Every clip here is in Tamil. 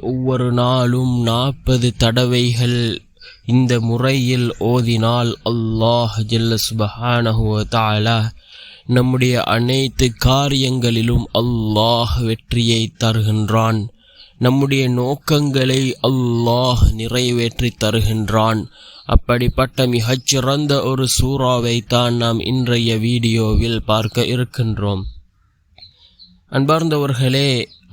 ஒவ்வொரு நாளும் நாற்பது தடவைகள் இந்த முறையில் ஓதினால் அல்லாஹ் ஜல்ல நம்முடைய அனைத்து காரியங்களிலும் அல்லாஹ் வெற்றியை தருகின்றான். நம்முடைய நோக்கங்களை அல்லாஹ் நிறைவேற்றி தருகின்றான். அப்படிப்பட்ட மிகச்சிறந்த ஒரு சூறாவை தான் நாம் இன்றைய வீடியோவில் பார்க்க இருக்கின்றோம். அன்பார்ந்தவர்களே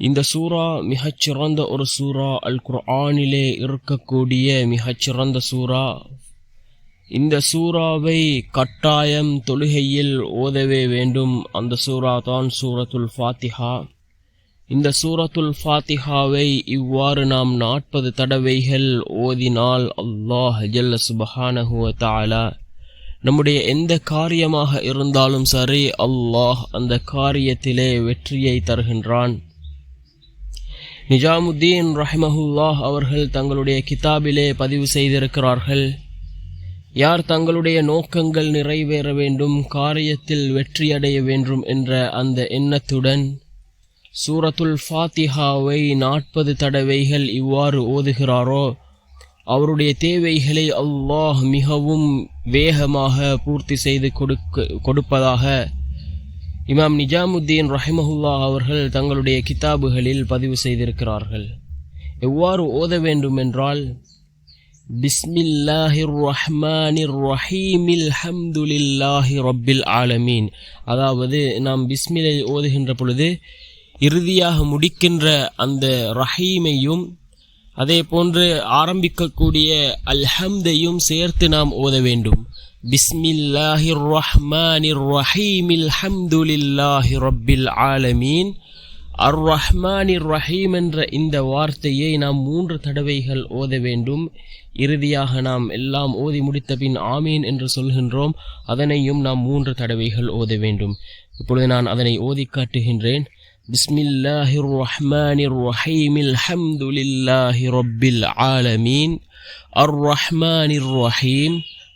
இந்த சூரா மிகச்சிறந்த ஒரு சூரா அல் குர்ஆனிலே இருக்கக்கூடிய மிகச்சிறந்த சூரா இந்த சூறாவை கட்டாயம் தொழுகையில் ஓதவே வேண்டும். அந்த சூரா தான் சூரத்துல் ஃபாத்திஹா. இந்த சூரத்துல் ஃபாத்திஹாவை இவ்வாறு நாம் நாற்பது தடவைகள் ஓதினால் அல்லாஹ் ஜல்ல சுபஹானஹுவ தாலா நம்முடைய எந்த காரியமாக இருந்தாலும் சரி அல்லாஹ் அந்த காரியத்திலே வெற்றியை தருகின்றான். நிஜாமுத்தீன் ரஹ்மஹுல்லாஹ் அவர்கள் தங்களுடைய கிதாபிலே பதிவு செய்திருக்கிறார்கள். யார் தங்களுடைய நோக்கங்கள் நிறைவேற வேண்டும் காரியத்தில் வெற்றியடைய வேண்டும் என்ற அந்த எண்ணத்துடன் சூரத்துல் ஃபாத்திஹாவை நாற்பது தடவைகள் இவ்வாறு ஓதுகிறாரோ அவருடைய தேவைகளை அல்லாஹ் மிகவும் வேகமாக பூர்த்தி செய்து கொடுக்க கொடுப்பதாக இமாம் நிஜாமுத்தீன் ரஹிமஹுல்லா அவர்கள் தங்களுடைய கிதாபுகளில் பதிவு செய்திருக்கிறார்கள். எவ்வாறு ஓத வேண்டும் என்றால் பிஸ்மில்லாஹிர் ரஹ்மானிர் ரஹீமில் ஹம்துலில்லாஹி ரப்பில் ஆலமீன். அதாவது நாம் பிஸ்மிலை ஓதுகின்ற பொழுது இறுதியாக முடிக்கின்ற அந்த ரஹீமையும் அதே போன்று ஆரம்பிக்கக்கூடிய அல்ஹம்தையும் சேர்த்து நாம் ஓத வேண்டும். பிஸ்மில்லாஹிர் ரஹ்மானிர் ரஹீமில் ஹம்துலில்லாஹி ரப்பில் ஆலமீன் அர் ரஹ்மானிர் ரஹீம் என்ற இந்த வார்த்தையை நாம் மூன்று தடவைகள் ஓத வேண்டும் இறுதியாக நாம் எல்லாம் ஓதி முடித்த பின் ஆமீன் என்று சொல்கின்றோம் அதனையும் நாம் மூன்று தடவைகள் ஓத வேண்டும் இப்பொழுது நான் அதனை ஓதி காட்டுகின்றேன் بسم الله الرحمن الرحيم الحمد لله رب العالمين الرحمن الرحيم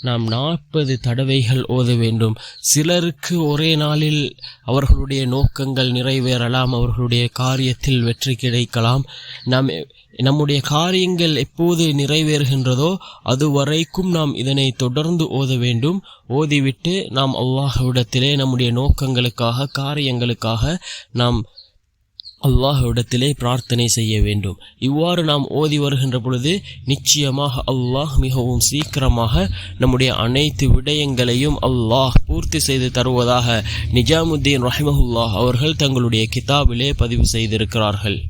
நாம் நாற்பது தடவைகள் ஓத வேண்டும். சிலருக்கு ஒரே நாளில் அவர்களுடைய நோக்கங்கள் நிறைவேறலாம் அவர்களுடைய காரியத்தில் வெற்றி கிடைக்கலாம். நாம் நம்முடைய காரியங்கள் எப்போது நிறைவேறுகின்றதோ அதுவரைக்கும் நாம் இதனை தொடர்ந்து ஓத வேண்டும். ஓதிவிட்டு நாம் அல்லாஹ்விடத்திலே நம்முடைய நோக்கங்களுக்காக காரியங்களுக்காக நாம் அல்லாஹ்விடத்திலே பிரார்த்தனை செய்ய வேண்டும். இவ்வாறு நாம் ஓதி வருகின்ற பொழுது நிச்சயமாக அல்லாஹ் மிகவும் சீக்கிரமாக நம்முடைய அனைத்து விடயங்களையும் அல்லாஹ் பூர்த்தி செய்து தருவதாக நிஜாமுத்தீன் ரஹிமஹுல்லாஹ் அவர்கள் தங்களுடைய கிதாபிலே பதிவு செய்திருக்கிறார்கள்.